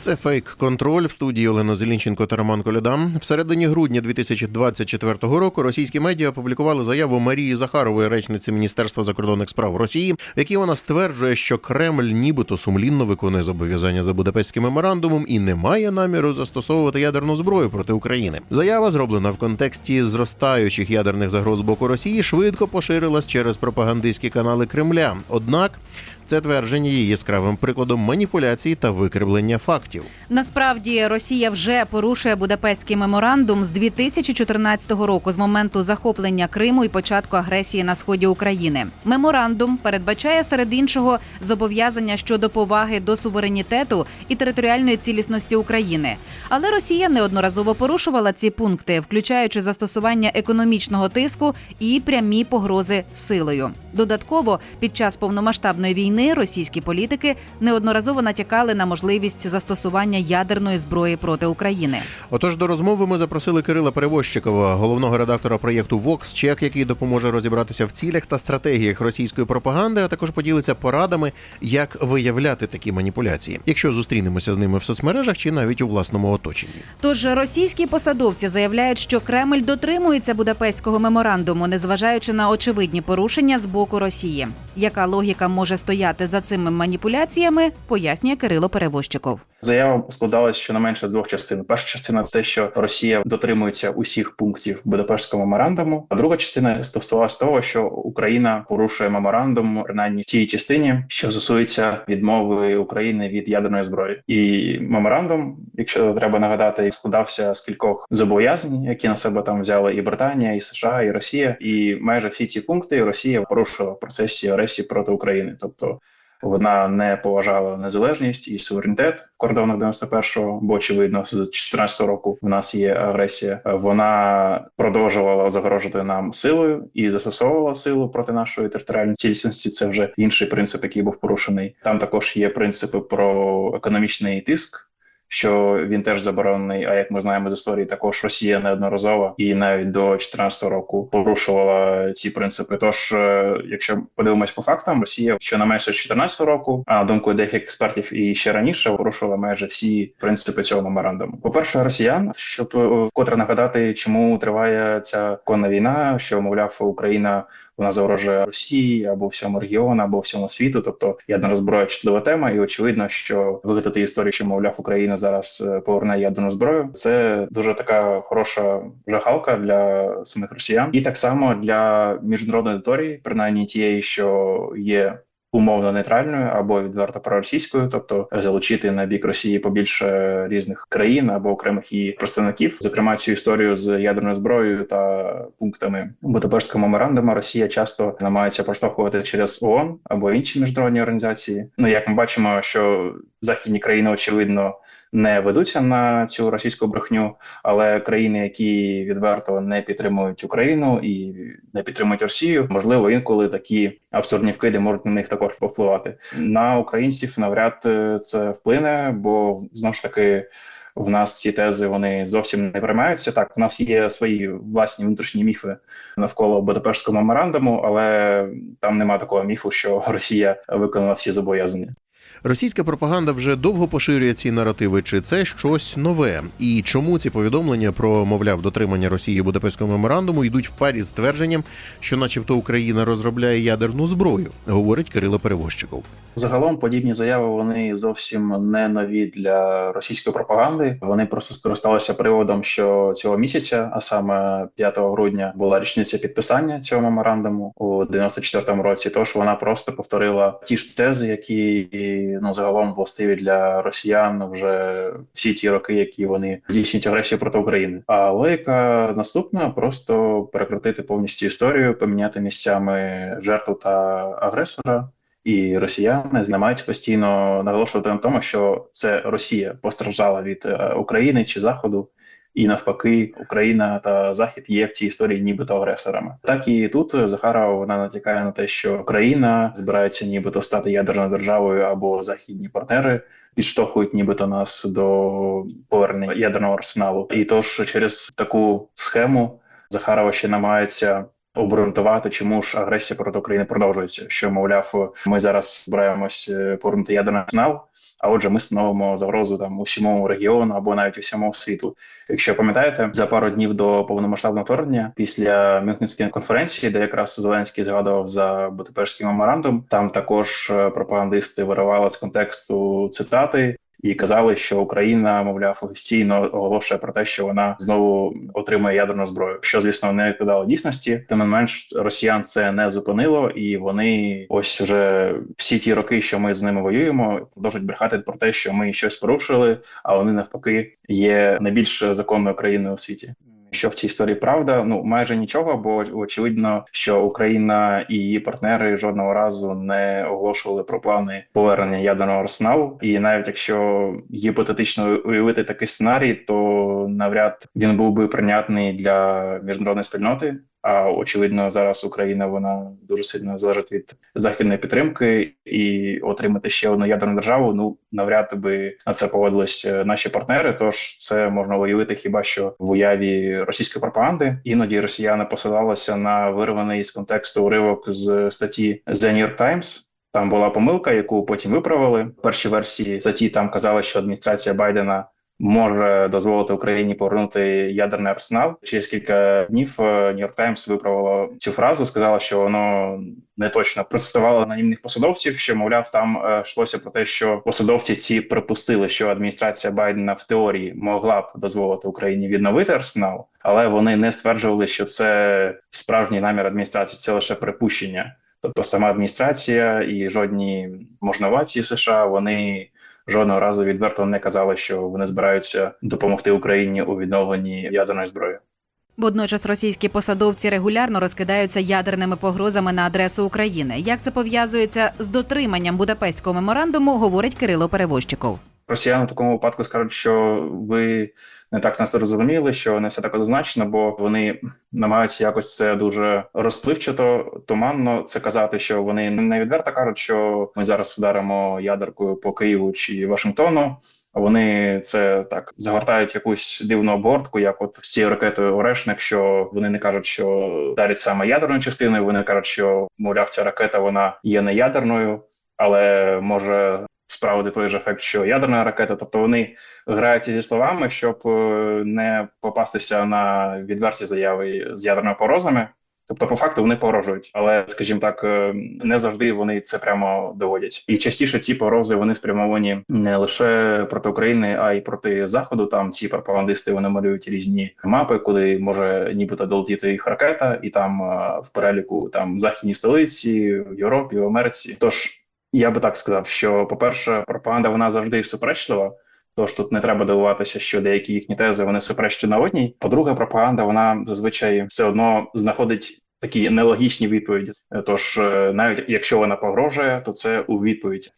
Це фейк контроль в студії Олена Зелінченко та Роман Коляда. В середині грудня 2024 року російські медіа опублікували заяву Марії Захарової, речниці Міністерства закордонних справ Росії, в якій вона стверджує, що Кремль нібито сумлінно виконує зобов'язання за Будапештським меморандумом і не має наміру застосовувати ядерну зброю проти України. Заява, зроблена в контексті зростаючих ядерних загроз з боку Росії, швидко поширилась через пропагандистські канали Кремля. Однак це твердження є яскравим прикладом маніпуляції та викривлення фактів. Насправді Росія вже порушує Будапештський меморандум з 2014 року, з моменту захоплення Криму і початку агресії на сході України. Меморандум передбачає серед іншого зобов'язання щодо поваги до суверенітету і територіальної цілісності України. Але Росія неодноразово порушувала ці пункти, включаючи застосування економічного тиску і прямі погрози силою. Додатково, під час повномасштабної війни російські політики неодноразово натякали на можливість застосування ядерної зброї проти України. Отож, до розмови ми запросили Кирила Перевозчикова, головного редактора проєкту Vox Check, який допоможе розібратися в цілях та стратегіях російської пропаганди, а також поділиться порадами, як виявляти такі маніпуляції, якщо зустрінемося з ними в соцмережах чи навіть у власному оточенні. Тож російські посадовці заявляють, що Кремль дотримується Будапештського меморандуму, незважаючи на очевидні порушення з боку Росії. Яка логіка може стояти за цими маніпуляціями, пояснює Кирило Перевозчиков. Заява складалась щонайменше з двох частин. Перша частина те, що Росія дотримується усіх пунктів Будапештського меморандуму. А друга частина стосувалася того, що Україна порушує меморандум, принаймні тій частині, що стосується відмови України від ядерної зброї. І меморандум, якщо треба нагадати, складався з кількох зобов'язань, які на себе там взяли і Британія, і США, і Росія. І майже всі ці пункти Росія порушила в процесі агресії проти України, тобто. Вона не поважала незалежність і суверенітет в кордонах 91-го, бо очевидно, з 14 року в нас є агресія. Вона продовжувала загрожувати нам силою і застосовувала силу проти нашої територіальної цілісності. Це вже інший принцип, який був порушений. Там також є принципи про економічний тиск. Що він теж заборонений. А як ми знаємо з історії, також Росія неодноразово і навіть до 2014 року порушувала ці принципи. Тож, е, якщо подивимось по фактам, Росія щонайменше з 2014 року, а на думку деяких експертів, і ще раніше порушувала майже всі принципи цього меморандуму. По перше, росіян, щоб е, вкотре нагадати, чому триває ця конна війна, що мовляв Україна вона загрожує Росії або всьому регіону, або всьому світу. Тобто ядерна зброя чутлива тема, і очевидно, що вигадати історію, що мовляв Україна зараз е, поверне ядерну зброю. Це дуже така хороша жахалка для самих росіян, і так само для міжнародної аудиторії, принаймні тієї, що є умовно нейтральною або відверто проросійською, тобто залучити на бік Росії побільше різних країн або окремих її представників, зокрема цю історію з ядерною зброєю та пунктами Будапештського меморандуму Росія часто намагається проштовхувати через ООН або інші міжнародні організації. Ну як ми бачимо, що західні країни очевидно. Не ведуться на цю російську брехню, але країни, які відверто не підтримують Україну і не підтримують Росію, можливо, інколи такі абсурдні вкиди можуть на них також повпливати. На українців навряд е, це вплине, бо знову ж таки. В нас ці тези вони зовсім не приймаються. Так, в нас є свої власні внутрішні міфи навколо Будапештського меморандуму, але там нема такого міфу, що Росія виконала всі зобов'язання. Російська пропаганда вже довго поширює ці наративи. Чи це щось нове? І чому ці повідомлення про мовляв дотримання Росії Будапештського меморандуму йдуть в парі з твердженням, що, начебто, Україна розробляє ядерну зброю, говорить Кирило Перевозчиков. Загалом подібні заяви вони зовсім не нові для російської пропаганди. Вони просто скористалися приводом, що цього місяця, а саме 5 грудня, була річниця підписання цього меморандуму у 94-му році. Тож вона просто повторила ті ж тези, які ну загалом властиві для росіян вже всі ті роки, які вони здійснюють агресію проти України. А логіка наступна: просто перекрутити повністю історію, поміняти місцями жертву та агресора. І росіяни намагаються постійно наголошувати на тому, що це Росія постраждала від е, України чи Заходу І навпаки, Україна та Захід є в цій історії нібито агресорами. Так і тут Захарова вона натякає на те, що Україна збирається нібито стати ядерною державою або західні партнери підштовхують нібито нас до повернення ядерного арсеналу. І тож через таку схему Захарова ще намагається обґрунтувати, чому ж агресія проти України продовжується. Що мовляв, ми зараз збираємось е, повернути ядерний арсенал, а отже, ми становимо загрозу там усьому регіону або навіть усьому світу. Якщо пам'ятаєте, за пару днів до повномасштабного вторгнення, після Мюнхенської конференції, де якраз Зеленський згадував за Будапештський меморандум, там також е, пропагандисти виривали з контексту цитати. І казали, що Україна, мовляв, офіційно оголошує про те, що вона знову отримує ядерну зброю, що звісно не відповідало дійсності. Тим не менш, росіян це не зупинило, і вони ось вже всі ті роки, що ми з ними воюємо, продовжують брехати про те, що ми щось порушили, а вони навпаки є найбільш законною країною у світі. Що в цій історії правда? Ну майже нічого, бо очевидно, що Україна і її партнери жодного разу не оголошували про плани повернення ядерного арсеналу. І навіть якщо гіпотетично уявити такий сценарій, то навряд він був би прийнятний для міжнародної спільноти. А очевидно, зараз Україна вона дуже сильно залежить від західної підтримки, і отримати ще одну ядерну державу. Ну навряд би на це погодились е, наші партнери. Тож це можна уявити хіба що в уяві російської пропаганди. Іноді росіяни посилалися на вирваний з контексту уривок з статті The New York Times, там була помилка, яку потім виправили. В першій версії статті там казали, що адміністрація Байдена може дозволити Україні повернути ядерний арсенал. Через кілька днів Нью-Йорк Таймс виправило цю фразу, сказала, що воно не точно процитувало анонімних посадовців. Що мовляв, там е, йшлося про те, що посадовці ці припустили, що адміністрація Байдена в теорії могла б дозволити Україні відновити арсенал, але вони не стверджували, що це справжній намір адміністрації, це лише припущення. Тобто сама адміністрація і жодні можновладці США вони жодного разу відверто не казали, що вони збираються допомогти Україні у відновленні ядерної зброї. Водночас російські посадовці регулярно розкидаються ядерними погрозами на адресу України. Як це пов'язується з дотриманням Будапештського меморандуму, говорить Кирило Перевозчиков. Росіяни в такому випадку скажуть, що ви не так нас зрозуміли, що не все так однозначно, бо вони намагаються якось це дуже розпливчато, туманно це казати, що вони не відверто кажуть, що ми зараз вдаримо ядеркою по Києву чи Вашингтону. Вони це так загортають якусь дивну обгортку, як от з цією ракетою Орешник, що вони не кажуть, що дарять саме ядерною частиною. Вони кажуть, що мовляв, ця ракета вона є не ядерною, але може справити той же ефект, що ядерна ракета. Тобто вони грають зі словами, щоб е, не попастися на відверті заяви з ядерними порозами. Тобто, по факту вони погрожують, але, скажімо так, е, не завжди вони це прямо доводять. І частіше ці погрози вони спрямовані не лише проти України, а й проти заходу. Там ці пропагандисти вони малюють різні мапи, куди може нібито долетіти їх ракета, і там е, в переліку там західні столиці в Європі, в Америці. Тож я би так сказав, що по перше, пропаганда вона завжди суперечлива. Тож тут не треба дивуватися, що деякі їхні тези вони суперечні на одній. По-друге, пропаганда вона зазвичай все одно знаходить такі нелогічні відповіді. Тож, е, навіть якщо вона погрожує, то це у відповідь.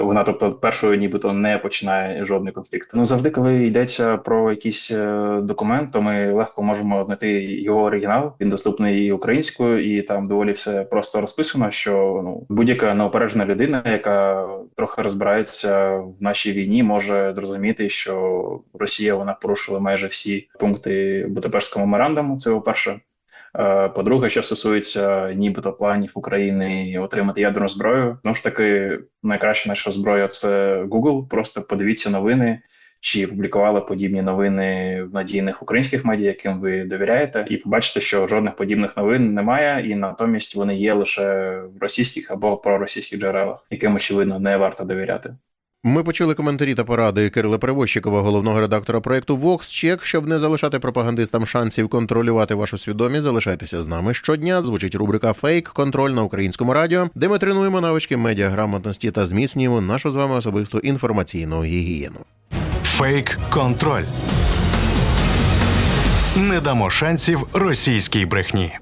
Вона, тобто, першою, нібито не починає жодний конфлікт. Ну завжди, коли йдеться про якийсь е, документ, то ми легко можемо знайти його оригінал. Він доступний і українською, і там доволі все просто розписано. Що ну будь-яка неопереджена людина, яка трохи розбирається в нашій війні, може зрозуміти, що Росія вона порушила майже всі пункти Будапештського меморандуму. Це по-перше. Е, По-друге, що стосується нібито планів України отримати ядерну зброю, знову ж таки, найкраща наша зброя це Google. Просто подивіться новини, чи публікували подібні новини в надійних українських медіа, яким ви довіряєте, і побачите, що жодних подібних новин немає, і натомість вони є лише в російських або проросійських джерелах, яким очевидно не варто довіряти. Ми почули коментарі та поради Кирила Перевозчикова, головного редактора проекту VoxCheck. Щоб не залишати пропагандистам шансів контролювати вашу свідомість, залишайтеся з нами щодня. Звучить рубрика Фейк контроль на українському радіо, де ми тренуємо навички медіаграмотності та зміцнюємо нашу з вами особисту інформаційну гігієну. Фейк контроль. Не дамо шансів російській брехні.